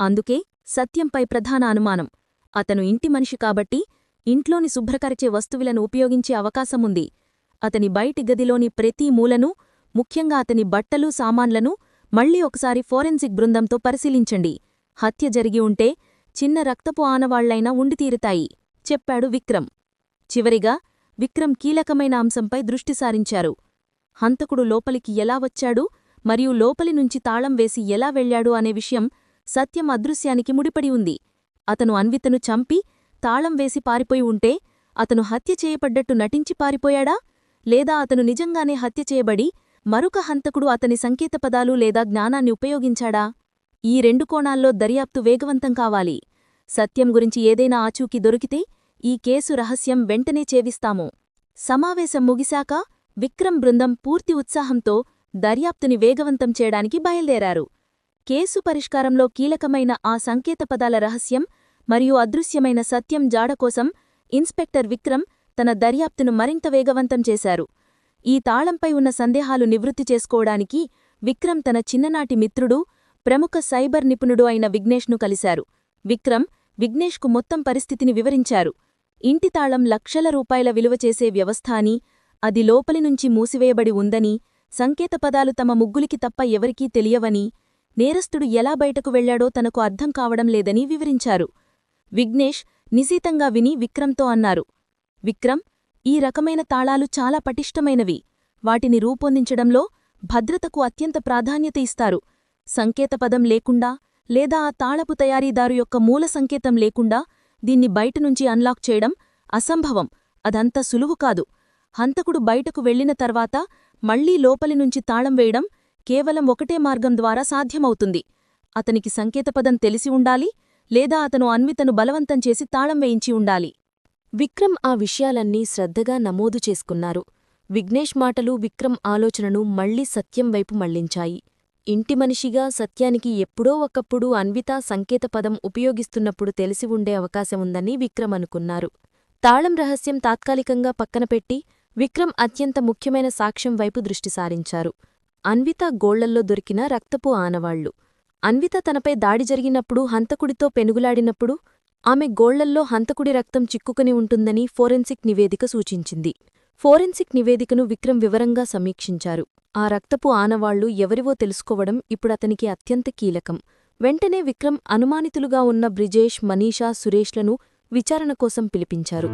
అందుకే సత్యంపై ప్రధాన అనుమానం. అతను ఇంటి మనిషి కాబట్టి ఇంట్లోని శుభ్రకరిచే వస్తువులను ఉపయోగించే అవకాశముంది. అతని బయటి గదిలోని ప్రతి మూలను ముఖ్యంగా అతని బట్టలు సామాన్లను మళ్ళీ ఒకసారి ఫోరెన్సిక్ బృందంతో పరిశీలించండి. హత్య జరిగి ఉంటే చిన్న రక్తపు ఆనవాళ్ళైనా ఉండితీరుతాయి చెప్పాడు విక్రమ్. చివరిగా విక్రమ్ కీలకమైన అంశంపై దృష్టి సారించారు. హంతకుడు లోపలికి ఎలా వచ్చాడు మరియు లోపలి నుంచి తాళం వేసి ఎలా వెళ్ళాడు అనే విషయం సత్యం అదృశ్యానికి ముడిపడి ఉంది. అతను అన్వితను చంపి తాళం వేసి పారిపోయి ఉంటే అతను హత్య చేయబడ్డట్టు నటించి పారిపోయాడా? లేదా అతను నిజంగానే హత్య చేయబడి మరొక హంతకుడు అతని సంకేతపదాలు లేదా జ్ఞానాన్ని ఉపయోగించాడా? ఈ రెండు కోణాల్లో దర్యాప్తు వేగవంతం కావాలి. సత్యం గురించి ఏదైనా ఆచూకీ దొరికితే ఈ కేసు రహస్యం వెంటనే చేవిస్తాము సమావేశం ముగిశాక విక్రమ్ బృందం పూర్తి ఉత్సాహంతో దర్యాప్తుని వేగవంతం చేయడానికి బయల్దేరారు. కేసు పరిష్కారంలో కీలకమైన ఆ సంకేతపదాల రహస్యం మరియు అదృశ్యమైన సత్యం జాడ కోసం ఇన్స్పెక్టర్ విక్రమ్ తన దర్యాప్తును మరింత వేగవంతం చేశారు. ఈ తాళంపై ఉన్న సందేహాలు నివృత్తి చేసుకోవడానికి విక్రమ్ తన చిన్ననాటి మిత్రుడు ప్రముఖ సైబర్ నిపుణుడు అయిన విఘ్నేష్ను కలిశారు. విక్రమ్ విఘ్నేష్కు మొత్తం పరిస్థితిని వివరించారు. ఇంటి తాళం లక్షల రూపాయల విలువ చేసే వ్యవస్థ అని అది లోపలి నుంచి మూసివేయబడి ఉందని సంకేతపదాలు తమ ముగ్గులికి తప్ప ఎవరికీ తెలియవని నేరస్తుడు ఎలా బయటకు వెళ్ళాడో తనకు అర్థం కావడం లేదని వివరించారు. విఘ్నేష్ నిశీతంగా విని విక్రమ్తో అన్నారు విక్రమ్ ఈ రకమైన తాళాలు చాలా పటిష్టమైనవి. వాటిని రూపొందించడంలో భద్రతకు అత్యంత ప్రాధాన్యత ఇస్తారు. సంకేతపదం లేకుండా లేదా ఆ తాళపు తయారీదారు యొక్క మూల సంకేతం లేకుండా దీన్ని బయటనుంచి అన్లాక్ చేయడం అసంభవం. అదంత సులువు కాదు. హంతకుడు బయటకు వెళ్ళిన తర్వాత మళ్ళీ లోపలి నుంచి తాళం వేయడం కేవలం ఒకటే మార్గం ద్వారా సాధ్యమవుతుంది. అతనికి సంకేతపదం తెలిసి ఉండాలి లేదా అతను అన్వితను బలవంతం చేసి తాళం వేయించి ఉండాలి. విక్రమ్ ఆ విషయాలన్నీ శ్రద్ధగా నమోదు చేసుకున్నారు. విఘ్నేష్ మాటలు విక్రమ్ ఆలోచనను మళ్ళీ సత్యం వైపు మళ్ళించాయి. ఇంటి మనిషిగా సత్యానికి ఎప్పుడో ఒకప్పుడు అన్విత సంకేతపదం ఉపయోగిస్తున్నప్పుడు తెలిసి ఉండే అవకాశముందని విక్రమ్ అనుకున్నారు. తాళం రహస్యం తాత్కాలికంగా పక్కనపెట్టి విక్రమ్ అత్యంత ముఖ్యమైన సాక్ష్యం వైపు దృష్టి సారించారు. అన్విత గోళ్ళల్లో దొరికిన రక్తపు ఆనవాళ్ళు. అన్విత తనపై దాడి జరిగినప్పుడు హంతకుడితో పెనుగులాడినప్పుడు ఆమె గోళ్ళల్లో హంతకుడి రక్తం చిక్కుకుని ఉంటుందని ఫోరెన్సిక్ నివేదిక సూచించింది. ఫోరెన్సిక్ నివేదికను విక్రమ్ వివరంగా సమీక్షించారు. ఆ రక్తపు ఆనవాళ్ళు ఎవరివో తెలుసుకోవడం ఇప్పుడతనికి అత్యంత కీలకం. వెంటనే విక్రమ్ అనుమానితులుగా ఉన్న బ్రిజేష్ మనీషా సురేష్లను విచారణ కోసం పిలిపించారు.